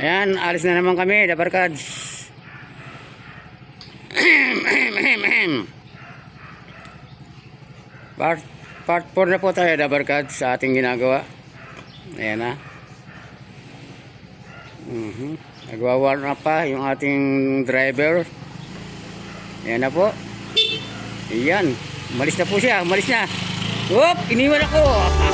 Ayan, alis na naman kami, Dabarkads. part, part 4 na po tayo, Dabarkads, sa ating ginagawa. Ayan na. Mhm. Nagwa-warm up pa yung ating driver. Ayan na po. Ayan. Malis na po siya. Malis na. Whoop! Iniwan ako.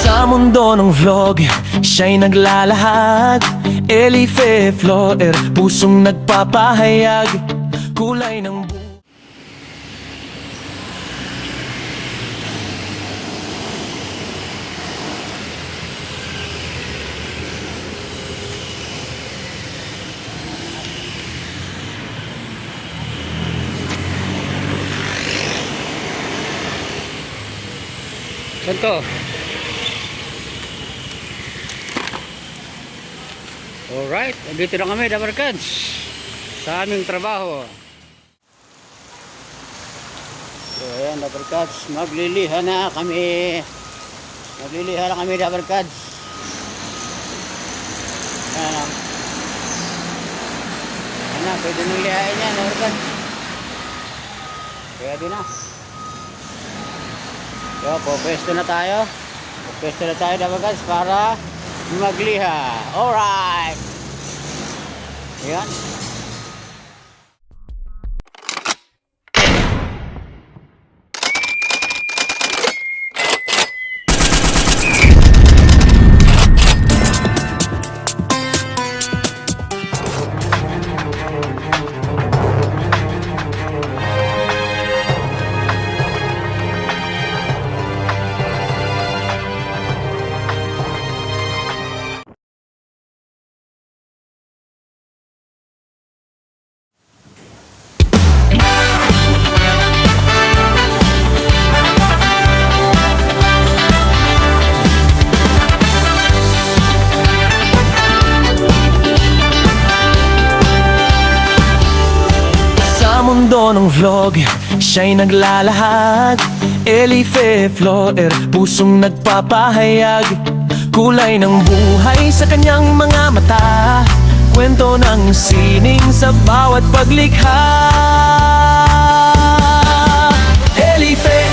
Sa mundo ng vlog, siya'y naglalahad Elife Floer, pusong nagpapahayag. Kulay ng buhay Saan to? Alright, dito na kami, Dabarkads. Sa aming trabaho. So, ayan, Dabarkads. Magliliha na kami. Magliliha na kami, Dabarkads. Ayan na. Ayan na, pwede nang lihain yan, Dabarkads. Pwede na. So, pupwesto na tayo. Pupwesto na tayo, Dabarkads, para magliha. Alright! Ayan. Vlog, siya'y naglalahad. Elife Floer, pusong nagpapahayag. Kulay ng buhay sa kanyang mga mata. Kwento ng sining sa bawat paglikha. Elife,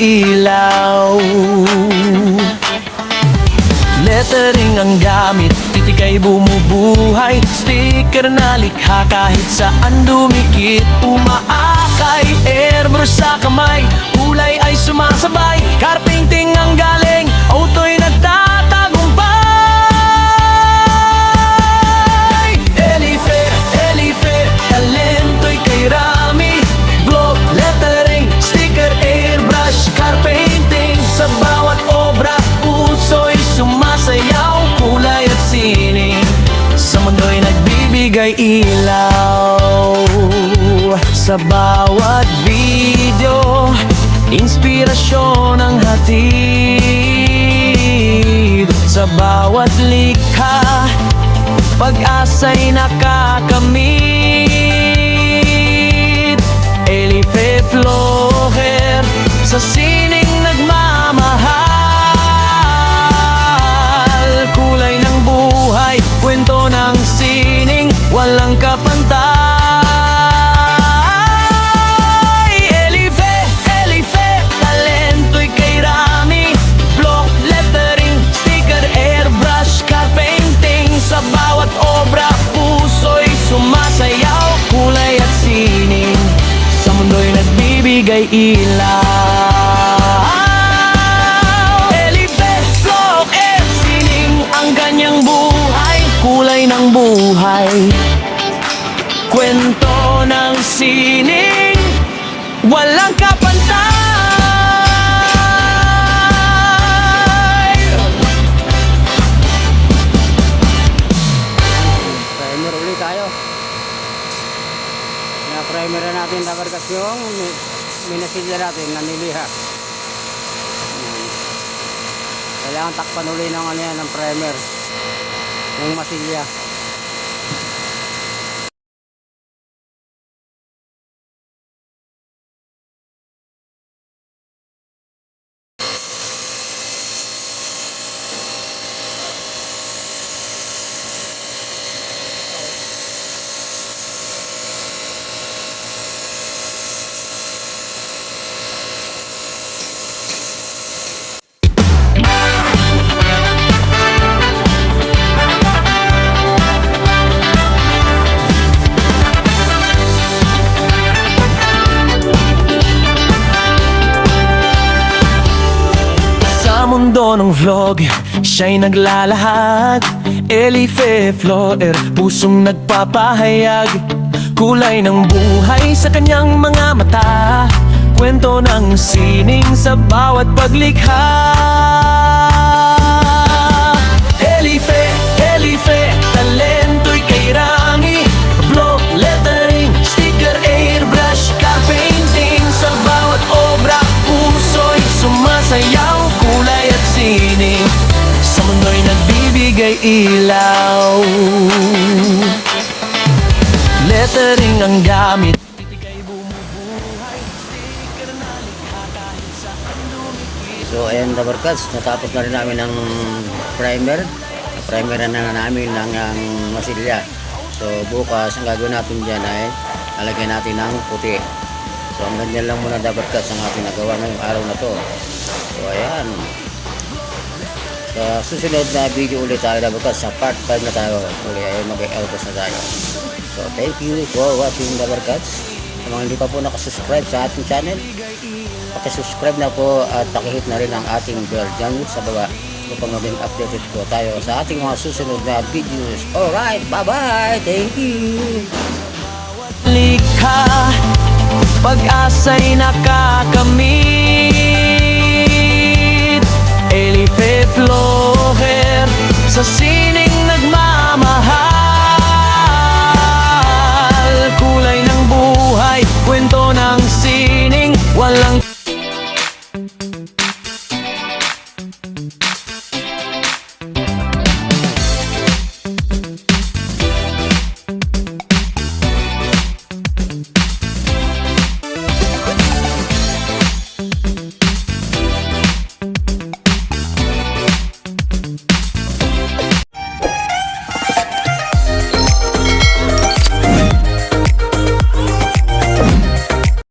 ilaw. Lettering ang gamit, titik ay bumubuhay. Sticker na likha kahit saan dumikit. Umaakay, airbrush sa kamay. Kulay ay sumasabay, car painting ang nagbibigay ilaw Sa bawat video. Inspirasyon ang hatid Sa bawat likha. Pag-asa'y nakakamit. Elife Floher Sa sining ilaw. Elife, block, and sining Ang kanyang buhay Kulay ng buhay. Kwento ng sining Walang kapantay. Primer ulit tayo. Kaya primer na natin Dabarkads yung mi- minasilya natin na niliha. Ayan. Kailangan takpan uli ng ano yan, ng primer. Yung masilya. Mundo ng vlog Siya'y naglalahad. Elife Floer Pusong nagpapahayag. Kulay ng buhay sa kanyang mga mata. Kwento ng sining sa bawat paglikha ilaw Lettering ang gamit So ayan Dabarkats, natapos na rin namin ng primer. Primer na na namin ng ang masilya. So bukas, ang gagawin natin dyan ay lalagyan natin ng puti. So ang ganyan lang muna Dabarkats ang ating nagawa ngayong araw na to. So ayan. Sa susunod na video ulit tayo Dabarkats, sa part 5 na tayo. Uli ay mag-elbos na tayo. So thank you for watching Dabarkats. Sa mga hindi pa po nakasubscribe sa ating channel, Pakisubscribe na po at pakihit na rin ang ating bell dyan sa baba upang maging updated po tayo sa ating mga susunod na videos. Alright, bye-bye! Thank you! likha Pag-asa'y nakakamit nagpe-flower Sa sining nagmamahal. Kulay ng buhay, kwento ng sining Walang